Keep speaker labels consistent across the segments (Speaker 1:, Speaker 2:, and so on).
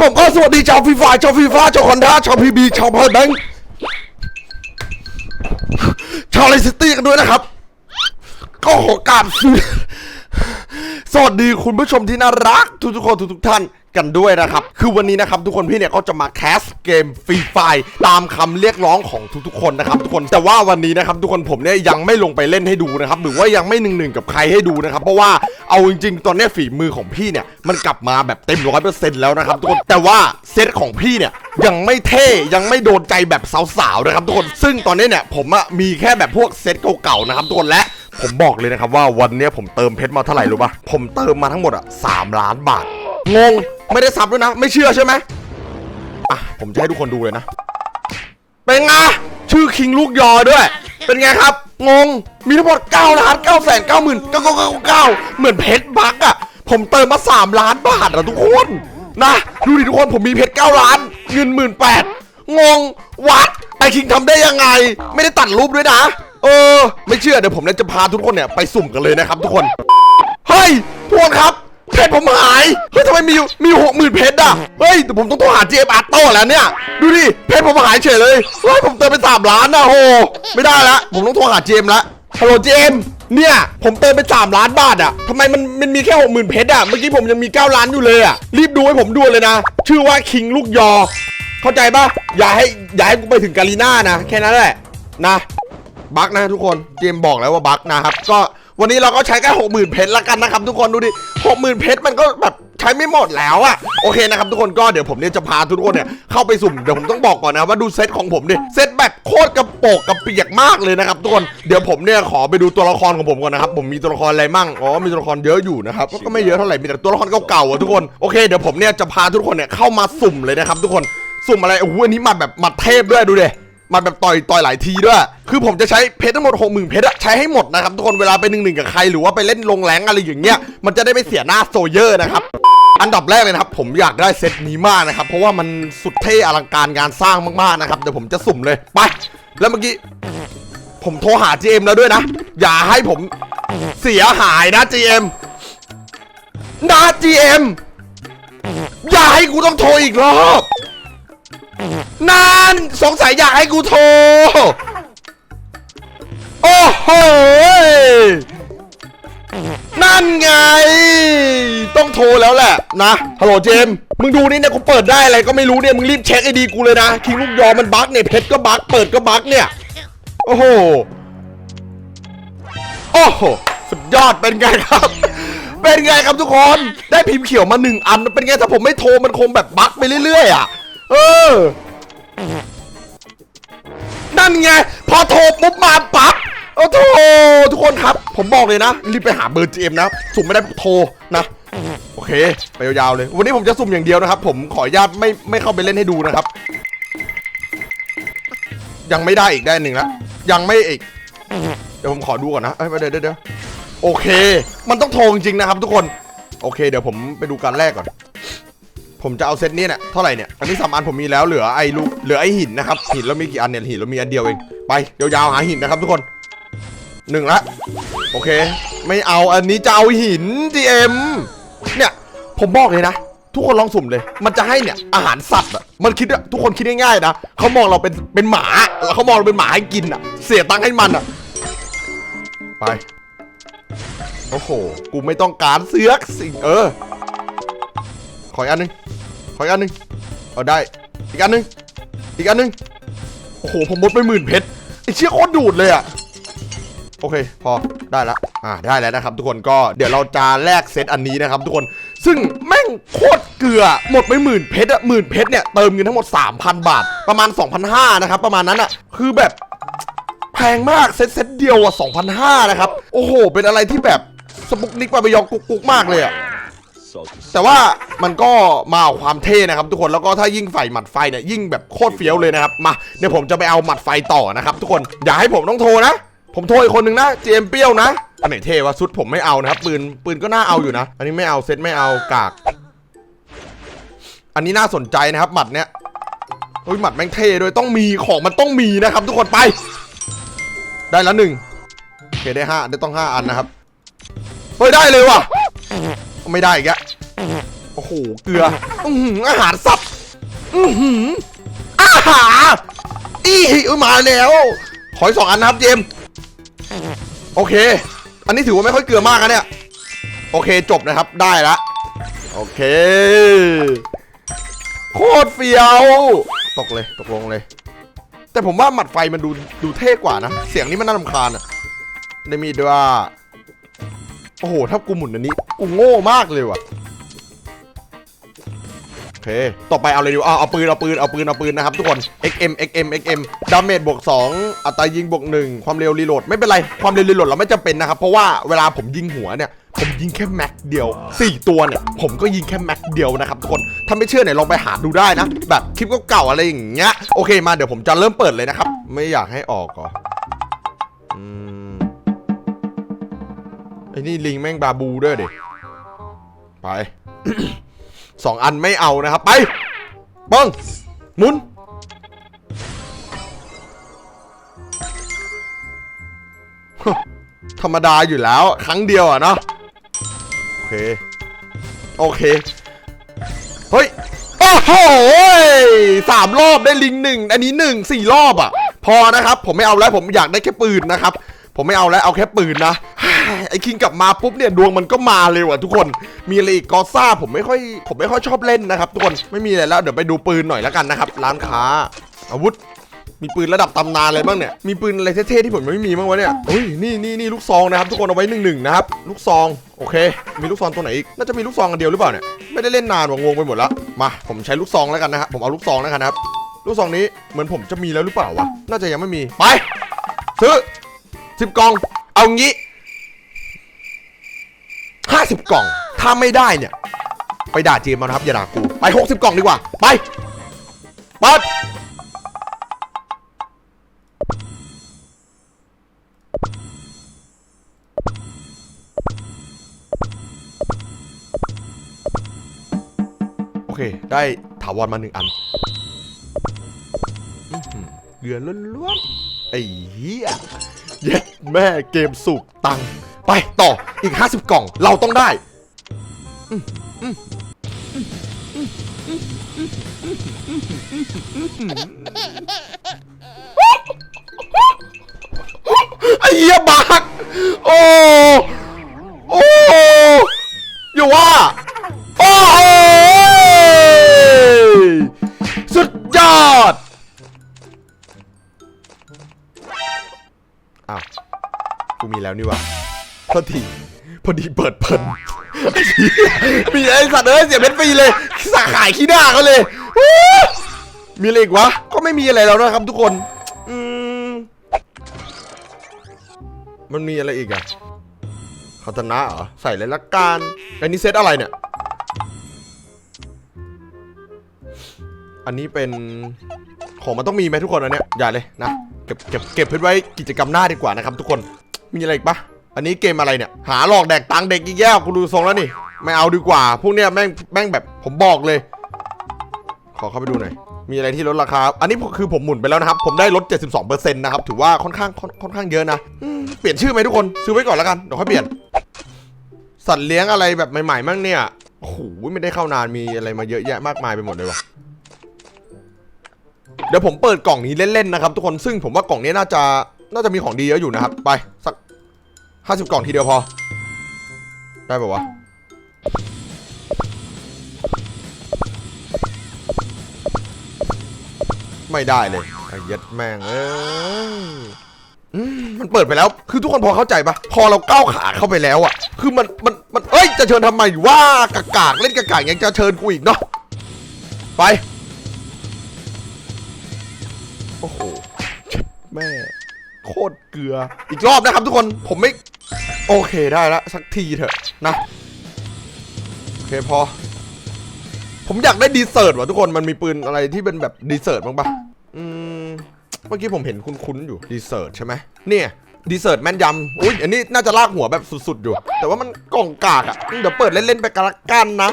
Speaker 1: ผมก็สวัสดีชาวฟีฟ่าชาวฟีฟ่าชาวคอนด้าชาวพีบีชาวพอยแบงค์ชาวเลสตี้กันด้วยนะครับ ก็ขอกราบสวัสดีคุณผู้ชมที่น่ารัก ทุกๆคนทุกๆท่านกันด้วยนะครับ คือวันนี้นะครับทุกคนพี่เนี่ยก็จะมาแคสเกมฟรีไฟตามคำเรียกร้องของทุกๆคนนะครับทุกคนแต่ว่าวันนี้นะครับทุกคนผมเนี่ยยังไม่ลงไปเล่นให้ดูนะครับหรือว่ายังไม่หนึ่งหนึ่งกับใครให้ดูนะครับเพราะว่า เอาจริงๆ ตอนนี้ฝีมือของพี่เนี่ย มันกลับมาแบบเต็มร้อยเปอร์เซ็นต์แล้วนะครับทุกคน แต่ว่าเซตของพี่เนี่ยยังไม่เท่ยังไม่โดนใจแบบสาวๆนะครับทุกคน ซึ่งตอนนี้เนี่ยผมอะมีแค่แบบพวกเซตเก่าๆนะครับทุกคนและผมบอกเลยนะครับว่าวันนี้ผมเติมเพชรมาเท่าไหร่รู้ปะผมเติมมาทั้งหมดอะสามล้านบาท งง ไม่ได้ซับด้วยนะ ไม่เชื่อใช่ไหมอะ ผมจะให้ทุกคนดูเลยนะ เป็นไง ชื่อคิงลูกยอด้วย เป็นไงครับ งง มีทั้งหมด9ล้าน9แสน9หมื่น9 9 9 9เหมือนเพชรบักอะ ผมเติมมา 3 ล้านบาทอะทุกคน นะ ดูดิทุกคนผมมีเพชร9ล้าน เงินหมื่นแปดงง วัด ไอคิงทำได้ยังไง ไม่ได้ตัดรูปด้วยนะ เออ ไม่เชื่อเดี๋ยวผมจะพาทุกคนเนี่ยไปสุ่มกันเลยนะครับทุกคน เฮ้ยทุกคนครับ เพชรผมหาย เฮ้ยทำไมมีอยู่มีหกหมื่นเพชรอะ เฮ้ยแต่ผมต้องโทรหา GM a r t o แล้วเนี่ย ดูดิ เพชรผมหายเฉยเลย เฮ้ยผมเติมไปสามล้านนะโห ไม่ได้ละ ผมต้องโทรหา GM ละ ฮัลโหล GM เนี่ย ผมเติมไปสามล้านบาทอะทำไมมันมันมีแค่หกหมื่นเพชรอะเมื่อกี้ผมยังมีเก้าล้านอยู่เลยอะรีบดูให้ผมด่วนเลยนะ ชื่อว่าคิงลูกยอ เข้าใจปะอย่าให้อย่าให้กูไปถึงกาลีน่านะ แค่นั้นแหละนะบั๊กนะทุกคนเจมส์บอกแล้วว่าบั๊กนะครับ ก็ วันนี้เราก็ใช้แค่หกหมื่นเพชรละกันนะครับทุกคนดูดิหกหมื่นเพชรมันก็แบบใช้ไม่หมดแล้วอะโอเคนะครับทุกคนก็เดี๋ยวผมเนี่ยจะพาทุกคนเนี่ยเข้าไปสุ่มเดี๋ยวผมต้องบอกก่อนนะว่าดูเซตของผมดิเซตแบบโคตรกระโปกกระเปียกมากเลยนะครับทุกคนเดี๋ยวผมเนี่ยขอไปดูตัวละครของผมก่อนนะครับผมมีตัวละครอะไรมั่งอ๋อมีตัวละครเยอะอยู่นะครับก็ไม่เยอะเท่าไหร่มีแต่ตัวละครเก่าๆอะทุกคนโอเคเดี๋ยวผมเนี่ยจะพาทุกคนเนี่ยเข้ามาสุ่มเลยนะครับทุกคนสุ่มอะไรโอ้โหอันนี้มาแบบมาเทพด้วยดูดิ มันแบบต่อยต่อยหลายทีด้วย คือผมจะใช้เพชรทั้งหมด 6 0,000เพชรอะใช้ให้หมดนะครับทุกคนเวลาไปหนึ่งหนึ่งกับใครหรือว่าไปเล่นลงแรงอะไรอย่างเงี้ยมันจะได้ไม่เสียหน้าโซเยอร์นะครับอันดับแรกเลยนะครับผมอยากได้เซตนี้มากนะครับ เพราะว่ามันสุดเท่อลังการงานสร้างมากๆนะครับเดี๋ยวผมจะสุ่มเลยไป แล้วเมื่อกี้ผมโทรหา GM แล้วด้วยนะ อย่าให้ผมเสียหายนะ GM นะ GM อย่าให้กูต้องโทรอีกรอบ นั่นสงสัยอยากให้กูโทร โอ้โห นั่นไง ต้องโทรแล้วแหละนะฮัลโหลเจมส์มึงดูนี่เนี่ยกูเปิดได้อะไรก็ไม่รู้เนี่ย มึงรีบเช็คไอดีกูเลยนะ คิงลูกยอมันบั๊กเนี่ย เพชรก็บั๊กเปิดก็บั๊กเนี่ย โอ้โห โอ้โห สุดยอดเป็นไงครับ เป็นไงครับทุกคน ได้พิมพ์เขียวมาหนึ่งอัน เป็นไงถ้าผมไม่โทรมันคงแบบบั๊กไปเรื่อยๆอะ เออ นั่นไง พอโทรปุ๊บมาปั๊บโอ้โททุกคนครับ ผมบอกเลยนะ รีบไปหาเบอร์จีเอ็มนะ สุ่มไม่ได้โทรนะ โอเค ไปยาวๆเลย วันนี้ผมจะสุ่มอย่างเดียวนะครับ ผมขออนุญาตไม่ไม่เข้าไปเล่นให้ดูนะครับ ยังไม่ได้อีกได้หนึ่งละยังไม่อีก เดี๋ยวผมขอดูก่อนนะเอ้ยเดี๋ยวเดี๋ยวเดี๋ยวโอเค มันต้องโทรจริงๆนะครับ ทุกคน โอเค เดี๋ยวผมไปดูการแรกก่อน ผมจะเอาเซตนี้เนี่ยเท่าไหร่เนี่ยอันนี้สามอันผมมีแล้วเหลือไอ้ลูกเหลือไอ้หินนะครับหินแล้วมีกี่อันเนี่ยหินแล้วมีอันเดียวเองไปยาวๆหาหินนะครับทุกคนหนึ่งละโอเค ไม่เอาอันนี้จะเอาหิน GM เนี่ยผมบอกเลยนะ ทุกคนลองสุ่มเลย มันจะให้เนี่ยอาหารสัตว์อะมันคิดอะทุกคนคิดง่ายๆนะเขามองเราเป็นเป็นหมาแล้วเขามองเราเป็นหมาให้กินอะ เสียตังค์ให้มันอะไปโอ้โหกูไม่ต้องการเสือกสิ่งเออ ออีกอันหนึงขออีกอันหนึงเอาได้ อีกอันหนึงอีกอันหนึงโอ้โหผมหมดไปหมื่นเพชรไอเชี่ยโคตรดูดเลยอะโอเค พอได้ละอ่าได้แล้วนะครับ ทุกคนก็เดี๋ยวเราจะแลกเซตอันนี้นะครับ ทุกคนซึ่งแม่งโคตรเกลือหมดไปหมื่นเพชรอะหมื่นเพชรเนี่ยเติมเงินทั้งหมด 3,000 บาท ประมาณ 2,500นะครับประมาณนั้นอะคือแบบแพงมากเซตเซตเดียวอะ2,500นะครับ โอ้โห เป็นอะไรที่แบบสปุกนิกปาไปยองกุกกุกมากเลยอะ แต่ว่ามันก็มาเอาความเท่นะครับ ทุกคนแล้วก็ถ้ายิ่งไฟหมัดไฟเนี่ยยิ่งแบบโคตรเฟี้ยวเลยนะครับมาเดี๋ยวผมจะไปเอาหมัดไฟต่อนะครับ ทุกคนอย่าให้ผมต้องโทรนะ ผมโทรอีกคนนึงนะเจมเปรี้ยวนะอันไหนเท่วะชุดผมไม่เอานะครับปืนปืนก็น่าเอาอยู่นะ อันนี้ไม่เอาเซตไม่เอากาก อันนี้น่าสนใจนะครับหมัดเนี้ยเฮ้ยหมัดแม่งเท่ด้วยต้องมีของมันต้องมีนะครับ ทุกคนไป ได้แล้วหนึ่งโอเคได้ห้าได้ต้องห้าอันนะครับเฮ้ยได้เลยว่ะ ไม่ได้อีกอะโอ้โห เกลืออือหืออาหารสัตว์อือหืออาหารอีอมาแล้วขออีกสองอันนะครับเจมโอเค อันนี้ถือว่าไม่ค่อยเกลือมากนะเนี่ย โอเคจบนะครับได้ละ โอเค โคตรเฟียว ตกเลยตกลงเลย แต่ผมว่าหมัดไฟมันดูดูเท่กว่านะ เสียงนี้มันน่ารำคาญอะได้มีด้วยว่า โอ้โห ถ้ากูหมุนอันนี้ กูโง่มากเลยว่ะ โอเค ต่อไปเอาเลยดีกว่าเอาเอาปืน เอาปืน เอาปืน เอาปืนนะครับทุกคน XM XM XM ดาเมจบวก2 อัตรายิงบวก1 ความเร็วรีโหลด ไม่เป็นไร ความเร็วรีโหลดเราไม่จำเป็นนะครับ เพราะว่าเวลาผมยิงหัวเนี่ย ผมยิงแค่แม็กเดียว 4 ตัวเนี่ย ผมก็ยิงแค่แม็กเดียวนะครับทุกคน ถ้าไม่เชื่อเนี่ยลองไปหาดูได้นะ แบบคลิปเก่าๆอะไรอย่างเงี้ย โอเค มาเดี๋ยวผมจะเริ่มเปิดเลยนะครับ ไม่อยากให้ออกก่อน อ้นี่ลิงแม่งบาบูด้วยดิไป สองอันไม่เอานะครับ ไปเบิ้งหมุน ธรรมดาอยู่แล้ว ครั้งเดียวอะเนาะโอเค โอเค เฮ้ย โอ้โหสามรอบได้ลิงหนึ่งอันนี้หนึ่งสี่รอบอะ พอนะครับ ผมไม่เอาแล้วผมอยากได้แค่ปืนนะครับ ผมไม่เอาแล้วเอาแค่ปืนนะ ไอ้คิงกลับมาปุ๊บเนี่ยดวงมันก็มาเลยว่ะทุกคน มีอะไรอีกกอซ่าผมไม่ค่อยผมไม่ค่อยชอบเล่นนะครับทุกคนไม่มีอะไรแล้วเดี๋ยวไปดูปืนหน่อยแล้วกันนะครับร้านค้า อาวุธ มีปืนระดับตำนานอะไรบ้างเนี่ยมีปืนอะไรเท่ๆที่ผมไม่มีบ้างวะเนี่ยเฮ้ยนี่นี่นี่ลูกซองนะครับทุกคนเอาไว้หนึ่งหนึ่งนะครับลูกซองโอเค มีลูกซองตัวไหนอีกน่าจะมีลูกซองอันเดียวหรือเปล่าเนี่ยไม่ได้เล่นนานว่ะงงไปหมดล้วมาผมใช้ลูกซองแล้วกันนะครับผมเอาลูกซองแล้วกันนะครับลูกซองนี้เหมือนผมจะมีแล้วหรือเปล่าวะน่าจะยังไม่มีไปซื้อสิบกอง เอางี้ ห้าสิบกล่อง ถ้าไม่ได้เนี่ย ไปด่าเจมส์เอานะครับอย่าด่ากูไปหกสิบกล่องดีกว่า ไปเปิดโอเค ได้ถาวรมาหนึ่งอันอื้อหือเกลือล้วนๆไอ้เหี้ยเย็ดแม่เกมสุกตังค์ ไปต่ออีก 50 กล่องเราต้องได้ไอ้เหี้ยบา พอดีพอดีเปิดเพิ่นมีไอ้สัตว์เอ้ยเสียเป็นฟรีเลยสาขายขี้หน้าเขาเลยมีอะไรอีกวะ ก็ไม่มีอะไรแล้วนะครับทุกคนมันมีอะไรอีกอะคาตนะเหรอ ใส่เลยละกันอันนี้เซตอะไรเนี่ย อันนี้เป็นของมันต้องมีไหมทุกคนอันเนี้ยอย่าเลยนะ เก็บเก็บเก็บเพื่อไว้กิจกรรมหน้าดีกว่านะครับทุกคน มีอะไรอีกปะ อันนี้เกมอะไรเนี่ย หาหลอกแดกตังเด็กอีกแย่กูดูทรงแล้วนี่ ไม่เอาดีกว่า พวกเนี้ยแม่งแม่งแบบผมบอกเลย ขอเข้าไปดูหน่อย มีอะไรที่ลดราคา อันนี้คือผมหมุนไปแล้วนะครับ ผมได้ลด 72%นะครับ ถือว่าค่อนข้างค่อนข้างเยอะนะเปลี่ยนชื่อไหมทุกคน ซื้อไว้ก่อนแล้วกัน เดี๋ยวค่อยเปลี่ยน สัตว์เลี้ยงอะไรแบบใหม่ๆมั่งเนี่ยโอ้โหไม่ได้เข้านาน มีอะไรมาเยอะแยะมากมายไปหมดเลยวะเดี๋ยวผมเปิดกล่องนี้เล่นๆนะครับทุกคน ซึ่งผมว่ากล่องนี้น่าจะน่าจะมีของดีเยอะอยู่นะครับ ไปสัก ห้าสิบกล่องทีเดียวพอ ได้ปะวะ ไม่ได้เลยไอ้ย็ดแม่งเอ้ยอืมมันเปิดไปแล้ว คือทุกคนพอเข้าใจปะพอเราก้าวขาเข้าไปแล้วอะคือมัน มัน มัน เอ้ย จะเชิญทำไมว่ากากากเล่นกากากยังจะเชิญกูอีกเนาะ ไป โอ้โห แม่ โคตรเกลือ อีกรอบนะครับทุกคน ผมไม่ โอเคได้แล้วสักทีเถอะนะโอเคพอ ผมอยากได้ดีเซอร์ตว่ะทุกคนมันมีปืนอะไรที่เป็นแบบดีเซอร์ตบ้างปะอืมเมื่อกี้ผมเห็นคุ้นๆอยู่ดีเซอร์ตใช่ไหมเนี่ยดีเซอร์ตแม่นยำอุ้ยอันนี้น่าจะลากหัวแบบสุดๆอยู่ แต่ว่ามันกล่องกากอะ่ะเดี๋ยวเปิดเล่นๆไปกันละกันนะ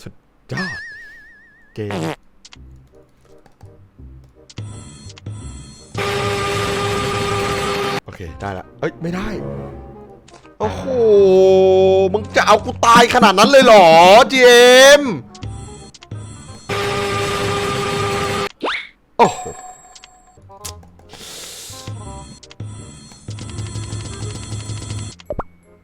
Speaker 1: สุดยอดเกม เค ได้ละ เอ้ย ไม่ได้ โอ้โห มึงจะเอากูตายขนาดนั้นเลยเหรอเจมโอ้โห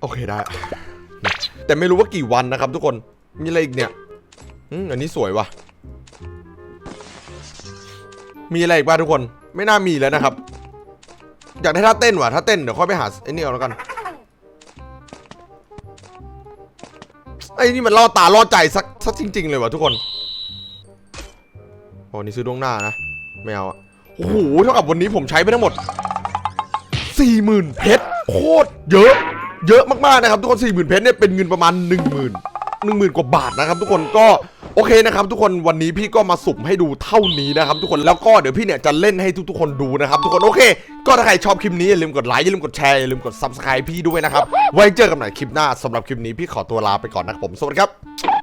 Speaker 1: โอเคได้ แต่ไม่รู้ว่ากี่วันนะครับทุกคน มีอะไรอีกเนี่ยอืมอันนี้สวยว่ะ มีอะไรอีกบ้างทุกคน ไม่น่ามีแล้วนะครับ อยากได้ท่าเต้นว่ะถ้าเต้นเดี๋ยวค่อยไปหาไอ้นี่เอาแล้วกันไอ้นี่มันล่อตาล่อใจสักสักจริง ๆ เลยว่ะทุกคนโอ้นี่ซื้อดวงหน้านะไม่เอาอะโอ้โหเท่ากับวันนี้ผมใช้ไปทั้งหมดสี่หมื่นเพชรโคตรเยอะ เยอะมากๆนะครับทุกคนสี่หมื่นเพชรเนี่ยเป็นเงินประมาณหนึ่งหมื่นหนึ่งหมื่นกว่าบาทนะครับทุกคนก็ อเคนะครับทุกคนวันนี้พี่ก็มาสุ่มให้ดูเท่านี้นะครับทุกคนแล้วก็เดี๋ยวพี่เนี่ยจะเล่นให้ทุกๆคนดูนะครับทุกคนโอเค ก็ถ้าใครชอบคลิปนี้อย่าลืมกดไลค์อย่าลืมกดแชร์อย่าลืมกด subscribe พี่ด้วยนะครับไว้เจอกันใหม่คลิปหน้าสำหรับคลิปนี้พี่ขอตัวลาไปก่อนนะครับผมสวัสดีครับ